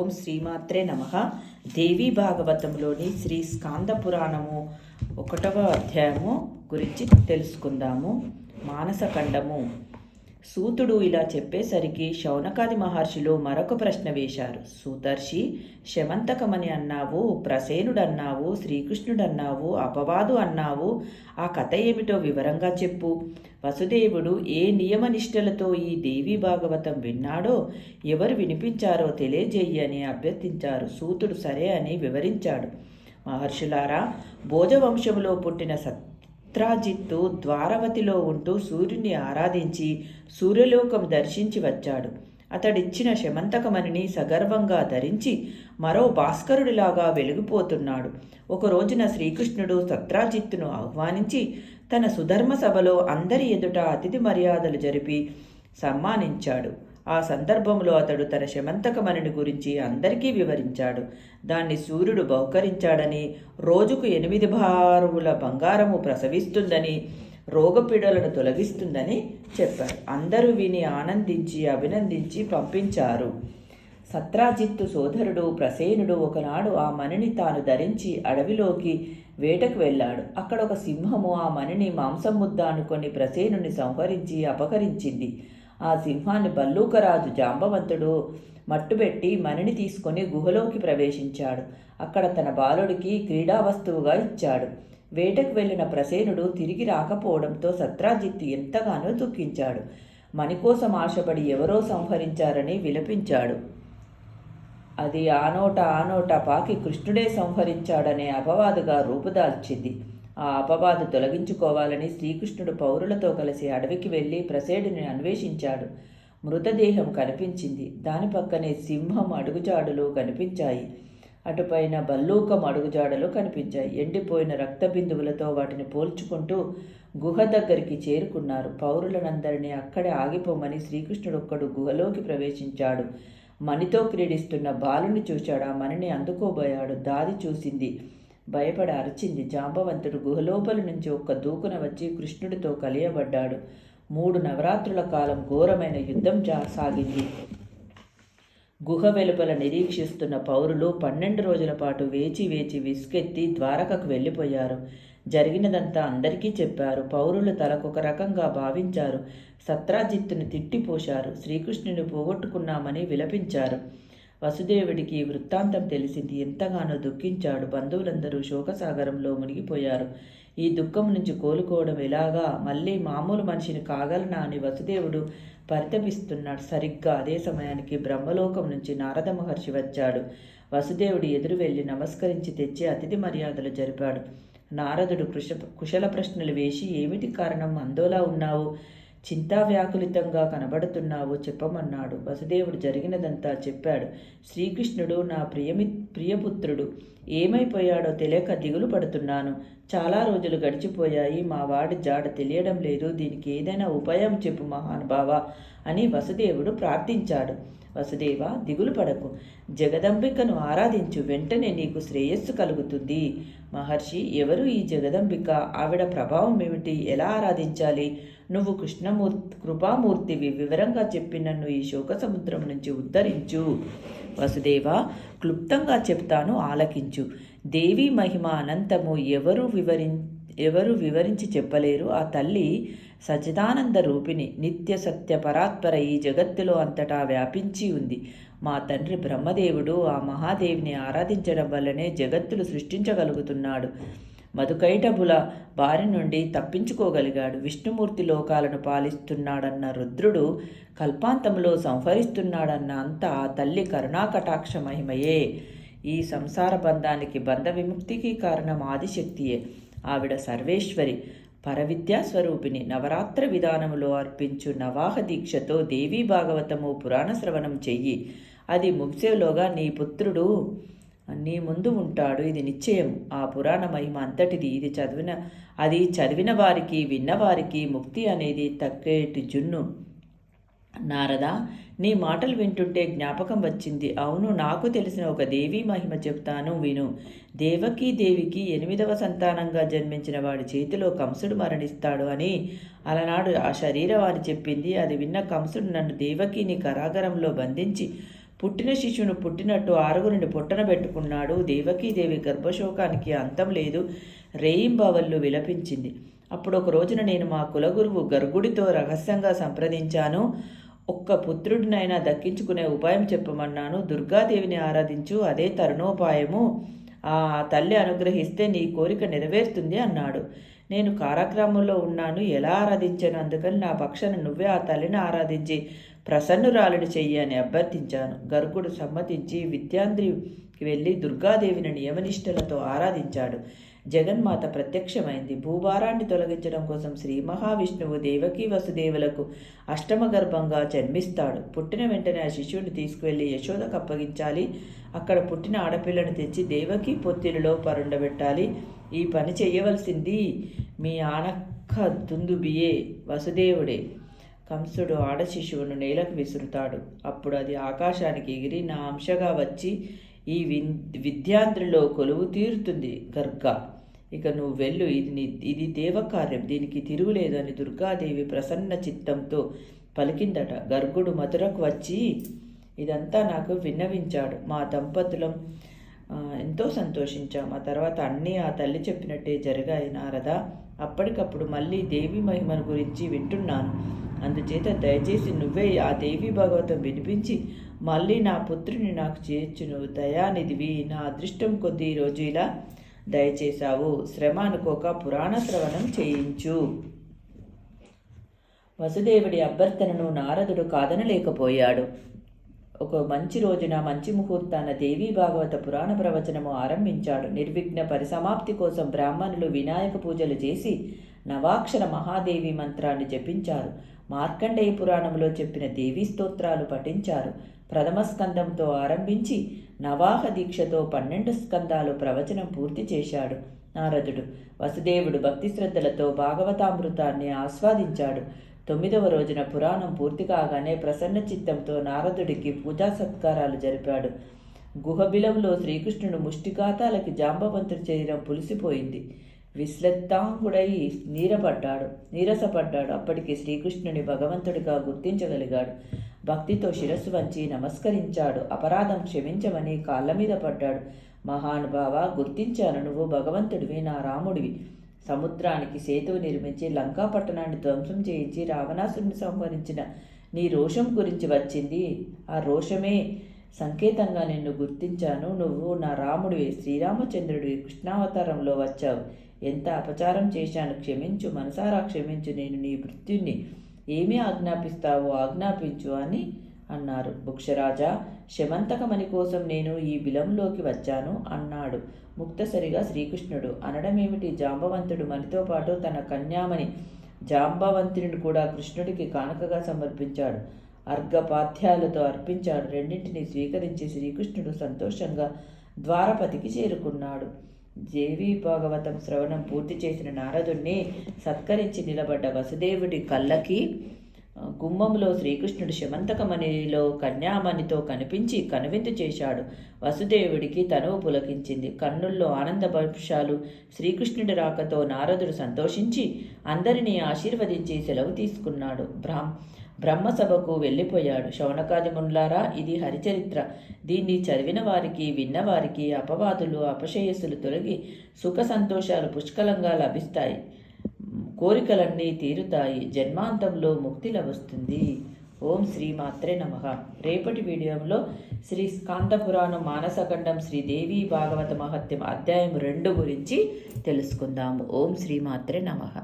ఓం శ్రీమాత్రే నమ. దేవీ భాగవతంలోని శ్రీ స్కాంద పురాణము ఒకటవ అధ్యాయము గురించి తెలుసుకుందాము. మానసఖండము సూతుడు ఇలా చెప్పేసరికి శౌనకాది మహర్షులు మరొక ప్రశ్న వేశారు. సూతర్షి శమంతకమని అన్నావు ప్రసేనుడన్నావు శ్రీకృష్ణుడన్నావు అపవాదు అన్నావు ఆ కథ ఏమిటో వివరంగా చెప్పు. వసుదేవుడు ఏ నియమనిష్టలతో ఈ దేవి భాగవతం విన్నాడో ఎవరు వినిపించారో తెలియజేయి అని అభ్యర్థించారు. సూతుడు సరే అని వివరించాడు. మహర్షులారా భోజవంశంలో పుట్టిన సత్ సత్రాజిత్తు ద్వారవతిలో ఉంటూ సూర్యుని ఆరాధించి సూర్యలోకం దర్శించి వచ్చాడు. అతడిచ్చిన శమంతకమణిని సగర్వంగా ధరించి మరో భాస్కరుడిలాగా వెలిగిపోతున్నాడు. ఒక రోజున శ్రీకృష్ణుడు సత్రాజిత్తును ఆహ్వానించి తన సుధర్మ సభలో అందరి ఎదుట అతిథి మర్యాదలు జరిపి సన్మానించాడు. ఆ సందర్భంలో అతడు తన శమంతకమణిని గురించి అందరికీ వివరించాడు. దాన్ని సూర్యుడు బహుకరించాడని రోజుకు ఎనిమిది భారువుల బంగారము ప్రసవిస్తుందని రోగపీడలను తొలగిస్తుందని చెప్పారు అందరూ విని ఆనందించి అభినందించి పంపించారు. సత్రాజిత్తు సోదరుడు ప్రసేనుడు ఒకనాడు ఆ మణిని తాను ధరించి అడవిలోకి వేటకు వెళ్ళాడు. అక్కడ ఒక సింహము ఆ మణిని మాంసం ముద్ద అనుకొని ప్రసేనుని సంహరించి అపహరించింది. ఆ సింహాన్ని బల్లూకరాజు జాంబవంతుడు మట్టుబెట్టి మణిని తీసుకొని గుహలోకి ప్రవేశించాడు. అక్కడ తన బాలుడికి క్రీడా వస్తువుగా ఇచ్చాడు. వేటకు వెళ్ళిన ప్రసేనుడు తిరిగి రాకపోవడంతో సత్రాజిత్తు ఎంతగానో దుఃఖించాడు. మణికోసం ఆశపడి ఎవరో సంహరించారని విలపించాడు. అది ఆనోట ఆనోట పాకి కృష్ణుడే సంహరించాడనే అపవాదుగా రూపుదాల్చింది. ఆ అపవాదు తొలగించుకోవాలని శ్రీకృష్ణుడు పౌరులతో కలిసి అడవికి వెళ్ళి ప్రసేడుని అన్వేషించాడు. మృతదేహం కనిపించింది. దాని పక్కనే సింహం అడుగుజాడులు కనిపించాయి. అటుపైన బల్లూకం అడుగుజాడలు కనిపించాయి. ఎండిపోయిన రక్త బిందువులతో వాటిని పోల్చుకుంటూ గుహ దగ్గరికి చేరుకున్నారు. పౌరులనందరినీ అక్కడే ఆగిపోమని శ్రీకృష్ణుడు ఒక్కడు గుహలోకి ప్రవేశించాడు. మణితో క్రీడిస్తున్న బాలుని చూశాడు. ఆ మణిని అందుకోబోయాడు. దాది చూసింది భయపడి అరిచింది. జాంబవంతుడు గుహలోపలి నుంచి ఒక్క దూకున వచ్చి కృష్ణుడితో కలియబడ్డాడు. మూడు నవరాత్రుల కాలం ఘోరమైన యుద్ధం జా సాగింది. గుహ వెలుపల నిరీక్షిస్తున్న పౌరులు పన్నెండు రోజుల పాటు వేచి వేచి విసుకెత్తి ద్వారకకు వెళ్ళిపోయారు. జరిగినదంతా అందరికీ చెప్పారు. పౌరులు తలకొక రకంగా భావించారు. సత్రాజిత్తుని తిట్టిపోశారు. శ్రీకృష్ణుని పోగొట్టుకున్నామని విలపించారు. వసుదేవుడికి వృత్తాంతం తెలిసింది. ఎంతగానో దుఃఖించాడు. బంధువులందరూ శోకసాగరంలో మునిగిపోయారు. ఈ దుఃఖం నుంచి కోలుకోవడం ఎలాగా? మళ్ళీ మామూలు మనిషిని కాగలనా అని వసుదేవుడు పరితపిస్తున్నాడు. సరిగ్గా అదే సమయానికి బ్రహ్మలోకం నుంచి నారద మహర్షి వచ్చాడు. వసుదేవుడు ఎదురు వెళ్ళి నమస్కరించి తెచ్చి అతిథి మర్యాదలు జరిపాడు. నారదుడు కృష కుశల ప్రశ్నలు వేసి ఏమిటి కారణం? అందోలా ఉన్నావు. చింతావ్యాకులితంగా కనబడుతున్నావో చెప్పమన్నాడు. వసుదేవుడు జరిగినదంతా చెప్పాడు. శ్రీకృష్ణుడు నా ప్రియమి ప్రియపుత్రుడు. ఏమైపోయాడో తెలియక దిగులు పడుతున్నాను. చాలా రోజులు గడిచిపోయాయి. మా వాడి జాడ తెలియడం లేదు. దీనికి ఏదైనా ఉపాయం చెప్పు మహానుభావ అని వసుదేవుడు ప్రార్థించాడు. వసుదేవ దిగులు పడకు. జగదంబికను ఆరాధించు. వెంటనే నీకు శ్రేయస్సు కలుగుతుంది. మహర్షి ఎవరు ఈ జగదంబిక? ఆవిడ ప్రభావం ఏమిటి? ఎలా ఆరాధించాలి? నువ్వు కృష్ణమూర్తి కృపామూర్తివి వివరంగా చెప్పి నన్ను ఈ శోక సముద్రం నుంచి ఉద్ధరించు. వసుదేవ క్లుప్తంగా చెప్తాను ఆలకించు. దేవి మహిమ అనంతము ఎవరు వివరి ఎవరు వివరించి చెప్పలేరు. ఆ తల్లి సచిదానంద రూపిణి నిత్య సత్య పరాత్పర ఈ జగత్తులో అంతటా వ్యాపించి ఉంది. మా తండ్రి బ్రహ్మదేవుడు ఆ మహాదేవిని ఆరాధించడం వల్లనే జగత్తులు సృష్టించగలుగుతున్నాడు. మధుకైటబుల బారి నుండి తప్పించుకోగలిగాడు. విష్ణుమూర్తి లోకాలను పాలిస్తున్నాడన్న రుద్రుడు కల్పాంతంలో సంహరిస్తున్నాడన్న అంతా తల్లి కరుణాకటాక్ష మహిమయే ఈ సంసార బంధానికి బంధ విముక్తికి కారణం ఆదిశక్తియే. ఆవిడ సర్వేశ్వరి పరవిద్యా స్వరూపిణి. నవరాత్ర విధానములో అర్పించు నవాహ దీక్షతో దేవీ భాగవతము పురాణ శ్రవణం చెయ్యి. అది ముగిసేలోగా నీ పుత్రుడు నీ ముందు ఉంటాడు. ఇది నిశ్చయం. ఆ పురాణ మహిమ అంతటిది. ఇది చదివిన అది చదివిన వారికి విన్నవారికి ముక్తి అనేది తక్కేటి జున్ను. నారద నీ మాటలు వింటుంటే జ్ఞాపకం వచ్చింది. అవును నాకు తెలిసిన ఒక దేవీ మహిమ చెప్తాను విను. దేవకీ దేవికి ఎనిమిదవ సంతానంగా జన్మించిన వాడి చేతిలో కంసుడు మరణిస్తాడు అని అలనాడు ఆ శరీరవాణి చెప్పింది. అది విన్న కంసుడు నన్ను దేవకీని కరాగరంలో బంధించి పుట్టిన శిశువును పుట్టినట్టు ఆరుగురిని పుట్టన పెట్టుకున్నాడు. దేవకీదేవి గర్భశోకానికి అంతం లేదు. రేయింబావళ్ళు విలపించింది. అప్పుడు ఒక రోజున నేను మా కులగురువు గర్గుడితో రహస్యంగా సంప్రదించాను. ఒక్క పుత్రుడినైనా దక్కించుకునే ఉపాయం చెప్పమన్నాను. దుర్గాదేవిని ఆరాధించు అదే తరుణోపాయము. ఆ తల్లి అనుగ్రహిస్తే నీ కోరిక నెరవేరుతుంది అన్నాడు. నేను కారాగ్రామంలో ఉన్నాను ఎలా ఆరాధించాను? అందుకని నా పక్షాన నువ్వే ఆ తల్లిని ఆరాధించి ప్రసన్నురాలిని చెయ్యి అని అభ్యర్థించాను. గర్గుడు సమ్మతించి విద్యాంద్రికి వెళ్ళి దుర్గాదేవిని నియమనిష్టలతో ఆరాధించాడు. జగన్మాత ప్రత్యక్షమైంది. భూభారాన్ని తొలగించడం కోసం శ్రీ మహావిష్ణువు దేవకీ వసుదేవులకు అష్టమ గర్భంగా జన్మిస్తాడు. పుట్టిన వెంటనే ఆ శిశువుని తీసుకువెళ్ళి యశోదకు అప్పగించాలి. అక్కడ పుట్టిన ఆడపిల్లను తెచ్చి దేవకి పొత్తిలలో పరుండబెట్టాలి. ఈ పని చేయవలసింది మీ ఆనక్క దుందుబియే వసుదేవుడే. కంసుడు ఆడ శిశువును నేలకు విసురుతాడు. అప్పుడు అది ఆకాశానికి ఎగిరి నా అంశగా వచ్చి ఈ విద్యాంధ్రిలో కొలువు తీరుతుంది. గర్గ ఇక నువ్వు వెళ్ళు. ఇది నీ ఇది దేవకార్యం. దీనికి తిరుగులేదు అని దుర్గాదేవి ప్రసన్న చిత్తంతో పలికిందట. గర్గుడు మధురకు వచ్చి ఇదంతా నాకు విన్నవించాడు. మా దంపతులం ఎంతో సంతోషించాం. ఆ తర్వాత అన్నీ ఆ తల్లి చెప్పినట్టే జరిగాయి నారద. అప్పటికప్పుడు మళ్ళీ దేవి మహిమను గురించి వింటున్నాను. అందుచేత దయచేసి నువ్వే ఆ దేవి భాగవతం వినిపించి మళ్ళీ నా పుత్రుని నాకు చేర్చును. దయానిధివి నా అదృష్టం కొద్దీ రోజు ఇలా దయచేశావు. శ్రమ అనుకోక పురాణ శ్రవణం చేయించు. వసుదేవుడి అభ్యర్థనను నారదుడు కాదనలేకపోయాడు. ఒక మంచి రోజున మంచి ముహూర్తాన దేవీ భాగవత పురాణ ప్రవచనము ఆరంభించాడు. నిర్విఘ్న పరిసమాప్తి కోసం బ్రాహ్మణులు వినాయక పూజలు చేసి నవాక్షర మహాదేవి మంత్రాన్ని జపించారు. మార్కండేయ పురాణంలో చెప్పిన దేవీ స్తోత్రాలు పఠించారు. ప్రథమ స్కందంతో ఆరంభించి నవాహ దీక్షతో పన్నెండు స్కందాలు ప్రవచనం పూర్తి చేశాడు. నారదుడు వసుదేవుడు భక్తి శ్రద్ధలతో భాగవతామృతాన్ని ఆస్వాదించాడు. తొమ్మిదవ రోజున పురాణం పూర్తి కాగానే ప్రసన్న చిత్తంతో నారదుడికి పూజా సత్కారాలు జరిపాడు. గుహబిలంలో శ్రీకృష్ణుడు ముష్టికాతాలకి జాంబవంతుడి శరీరం పులిసిపోయింది. విశ్లత్తాంగుడై నీరపడ్డాడు. నీరసపడ్డాడు. అప్పటికి శ్రీకృష్ణుని భగవంతుడిగా గుర్తించగలిగాడు. భక్తితో శిరస్సు వంచి నమస్కరించాడు. అపరాధం క్షమించమని కాళ్ళ మీద పడ్డాడు. మహానుభావ గుర్తించాను. నువ్వు భగవంతుడివి నా రాముడివి. సముద్రానికి సేతువు నిర్మించి లంకా పట్టణాన్ని ధ్వంసం చేయించి రావణాసుడిని సంహరించిన నీ రోషం గురించి వచ్చింది. ఆ రోషమే సంకేతంగా నిన్ను గుర్తించాను. నువ్వు నా రాముడివి శ్రీరామచంద్రుడివి కృష్ణావతారంలో వచ్చావు. ఎంత అపచారం చేశాను క్షమించు మనసారా క్షమించు నేను నీ మృత్యుని ఏమి ఆజ్ఞాపిస్తావో ఆజ్ఞాపించు అని అన్నారు. భుక్షరాజా శమంతకమణి కోసం నేను ఈ బిలంలోకి వచ్చాను అన్నాడు. ముక్తసరిగా శ్రీకృష్ణుడు. అనడమేమిటి? జాంబవంతుడు మణితో పాటు తన కన్యామణి జాంబవంతుని కూడా కృష్ణుడికి కానుకగా సమర్పించాడు. అర్ఘపాఠ్యాలతో అర్పించాడు. రెండింటిని స్వీకరించి శ్రీకృష్ణుడు సంతోషంగా ద్వారపతికి చేరుకున్నాడు. దేవీ భాగవతం శ్రవణం పూర్తి చేసిన నారదుణ్ణి సత్కరించి నిలబడ్డ వసుదేవుడి కళ్ళకి గుమ్మంలో శ్రీకృష్ణుడు శమంతకమణిలో కన్యామణితో కనిపించి కనువిందు చేశాడు. వసుదేవుడికి తనువు పులకించింది. కన్నుల్లో ఆనంద భవిష్యాలు శ్రీకృష్ణుడి రాకతో నారదుడు సంతోషించి అందరినీ ఆశీర్వదించి సెలవు తీసుకున్నాడు. బ్రాహ్మ బ్రహ్మసభకు వెళ్ళిపోయాడు. శౌనకాది మున్లారా ఇది హరిచరిత్ర. దీన్ని చదివిన వారికి విన్నవారికి అపవాదులు అపశయస్సులు తొలగి సుఖ సంతోషాలు పుష్కలంగా లభిస్తాయి. కోరికలన్నీ తీరుతాయి. జన్మాంతంలో ముక్తి లభిస్తుంది ఓం శ్రీ మాత్రే నమ. రేపటి వీడియోలో శ్రీ స్కాంద పురాణం మానసఖండం శ్రీదేవి భాగవత మహత్యం అధ్యాయం రెండు గురించి తెలుసుకుందాము. ఓం శ్రీ మాత్రే నమ.